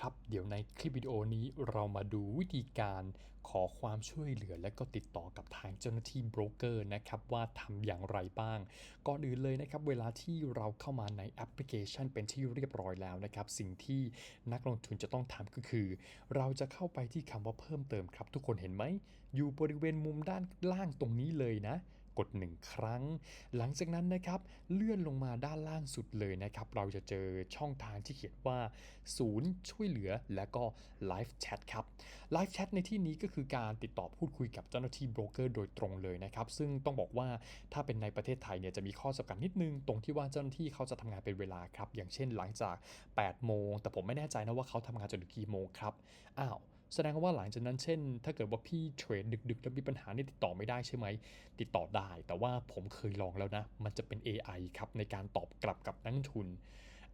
ครับ เดี๋ยวในคลิปวิดีโอนี้เรามาดูวิธีการขอความช่วยเหลือและก็ติดต่อกับทางเจ้าหน้าที่โบรกเกอร์นะครับว่าทำอย่างไรบ้าง ก่อนอื่นเลยนะครับ เวลาที่เราเข้ามาในแอปพลิเคชันเป็นที่เรียบร้อยแล้วนะครับ สิ่งที่นักลงทุนจะต้องทำก็คือ เราจะเข้าไปที่คำว่าเพิ่มเติมครับ ทุกคนเห็นไหม อยู่บริเวณมุมด้านล่างตรงนี้เลยนะ กด 1 ครั้ง หลังจากนั้นนะครับ เลื่อนลงมาด้านล่างสุดเลยนะครับ เราจะเจอช่องทางที่เขียนว่า ศูนย์ช่วยเหลือและก็ Live Chat ครับ Live Chat ในที่นี้ก็คือการติดต่อพูดคุยกับเจ้าหน้าที่โบรกเกอร์โดยตรงเลยนะครับ ซึ่งต้องบอกว่าถ้าเป็นในประเทศไทยเนี่ยจะมีข้อจำกัดนิดนึง ตรงที่ว่าเจ้าหน้าที่เขาจะทำงานเป็นเวลาครับ อย่างเช่นหลังจาก8โมงแต่ผมไม่แน่ใจนะว่าเขาทำงานจนถึงกี่โมงครับอ้าว แสดงว่าหลังจากนั้นเช่น ถ้าเกิดว่าพี่เทรดดึกๆแล้วมีปัญหานี่ติดต่อไม่ได้ใช่ไหม ติดต่อได้ แต่ว่าผมเคยลองแล้วนะ มันจะเป็น AI ครับในการตอบกลับกับนักทุน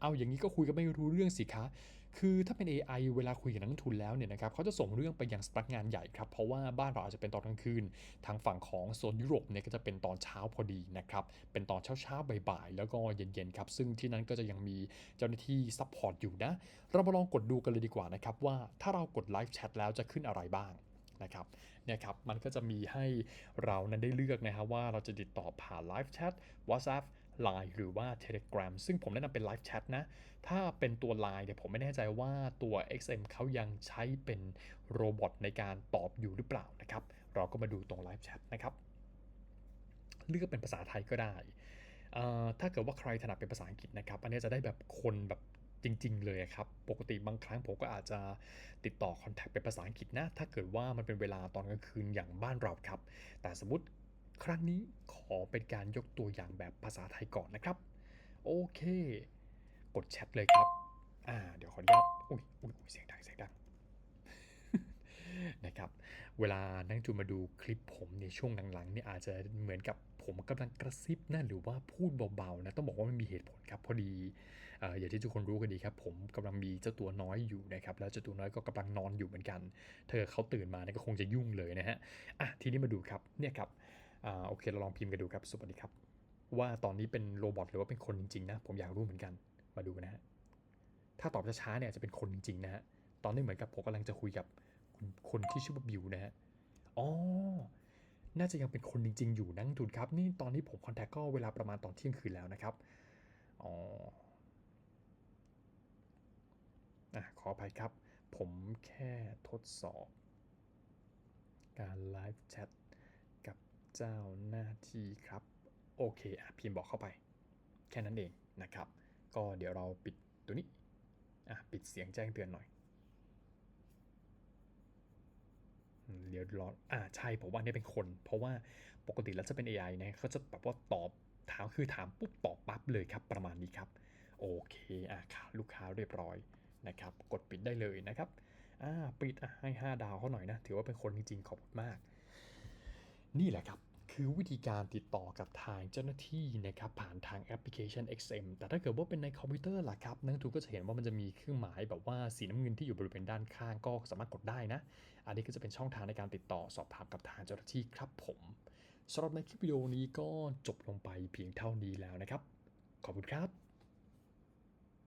เอาอย่างนี้ก็คุยกันไม่รู้เรื่องสิคะ คือถ้าเป็น AI เวลาคุยกับนักทุนแล้วเนี่ยนะครับเขาจะส่งเรื่องไปยังสำนักงานใหญ่ครับ เพราะว่าบ้านเราอาจจะเป็นตอนกลางคืน ทางฝั่งของโซนยุโรปเนี่ยก็จะเป็นตอนเช้าพอดีนะครับ เป็นตอนเช้าๆบ่ายๆ แล้วก็เย็นๆครับ ซึ่งที่นั้นก็จะยังมีเจ้าหน้าที่ซัพพอร์ตอยู่นะ เรามาลองกดดูกันเลยดีกว่านะครับว่าถ้าเรากดไลฟ์แชทแล้วจะขึ้นอะไรบ้างนะครับเนี่ยครับ มันก็จะมีให้เรานั้นได้เลือกนะฮะว่าเราจะติดต่อผ่านไลฟ์แชท WhatsApp Line หรือว่า Telegram ซึ่งผมแนะนำเป็นไลฟ์แชทนะ ถ้าเป็นตัว Line เนี่ยผมไม่แน่ใจว่าตัว XM เขายังใช้เป็นโรบอทในการตอบอยู่หรือเปล่านะครับ เราก็มาดูตรงไลฟ์แชทนะครับ เลือกเป็นภาษาไทยก็ได้ ถ้าเกิดว่าใครถนัดเป็นภาษาอังกฤษนะครับ อันนี้จะได้แบบคนแบบจริง ๆ เลยครับ ปกติบางครั้งผมก็อาจจะติดต่อคอนแทคเป็นภาษาอังกฤษนะ ถ้าเกิดว่ามันเป็นเวลาตอนกลางคืนอย่างบ้านเราครับ แต่สมมติครั้งนี้ อเป็นการยกตัวอย่างแบบภาษาไทยก่อนนะครับ โอเค กดแชทเลยครับ อ่า เดี๋ยวขออนุญาตอุ้ยอุ้ยเสียงดังเสียงดังนะครับ เวลานั่งจูมาดูคลิปผมในช่วงหลังๆเนี่ยอาจจะเหมือนกับผมกำลังกระซิบนะหรือว่าพูดเบาๆนะต้องบอกว่ามันมีเหตุผลครับพอดีเอ่อย่างที่ทุกคนรู้กันดีครับ ผมกำลังมีเจ้าตัวน้อยอยู่นะครับแล้วเจ้าตัวน้อยก็กำลังนอนอยู่เหมือนกัน เธอเขาตื่นมาเนี่ยก็คงจะยุ่งเลยนะฮะอะทีนี้มาดูครับเนี่ยครับ อ่าโอเค เราลองพิมพ์กันดูครับ สวัสดีครับ ว่าตอนนี้เป็นโรบอทหรือว่าเป็นคนจริงๆนะ ผมอยากรู้เหมือนกัน มาดูนะฮะ ถ้าตอบช้าๆเนี่ยจะเป็นคนจริงๆนะฮะ ตอนนี้เหมือนกับผมกำลังจะคุยกับคนคนที่ชื่อว่าบิวนะฮะ อ๋อ น่าจะยังเป็นคนจริง ๆ อยู่นักลงทุนครับ นี่ตอนนี้ผมคอนแทคก็เวลาประมาณตอนเที่ยงคืนแล้วนะครับ อ๋ออะขออภัยครับ ผมแค่ทดสอบ การไลฟ์แชท เจ้าหน้าที่ครับโอเคอะพิมพ์บอกเข้าไป แค่นั้นเองนะครับ ก็เดี๋ยวเราปิดตัวนี้อะปิดเสียงแจ้งเตือนหน่อยเดี๋ยวรออ่าใช่ผมว่านนี่เป็นคน เพราะว่าปกติแล้วจะเป็น AI นะเขาจะแบบว่าตอบถามคือถามปุ๊บตอบปั๊บเลยครับ ประมาณนี้ครับ โอเคอะค่ะลูกค้าเรียบร้อยนะครับ กดปิดได้เลยนะครับอ่าปิดอะให้ 5 ดาวเขาหน่อยนะ ถือว่าเป็นคนจริงๆขอบคุณมาก นี่แหละครับ คือวิธีการติดต่อกับทางเจ้าหน้าที่นะครับผ่านทางแอปพลิเคชัน XM แต่ถ้าเกิดว่าเป็นในคอมพิวเตอร์ล่ะครับนักลงทุนก็จะเห็นว่ามันจะมีเครื่องหมายแบบว่าสีน้ำเงินที่อยู่บริเวณด้านข้างก็สามารถกดได้นะ อันนี้ก็จะเป็นช่องทางในการติดต่อสอบถามกับทางเจ้าหน้าที่ครับผมสำหรับในคลิปวิดีโอนี้ก็จบลงไปเพียงเท่านี้แล้วนะครับ ขอบคุณครับ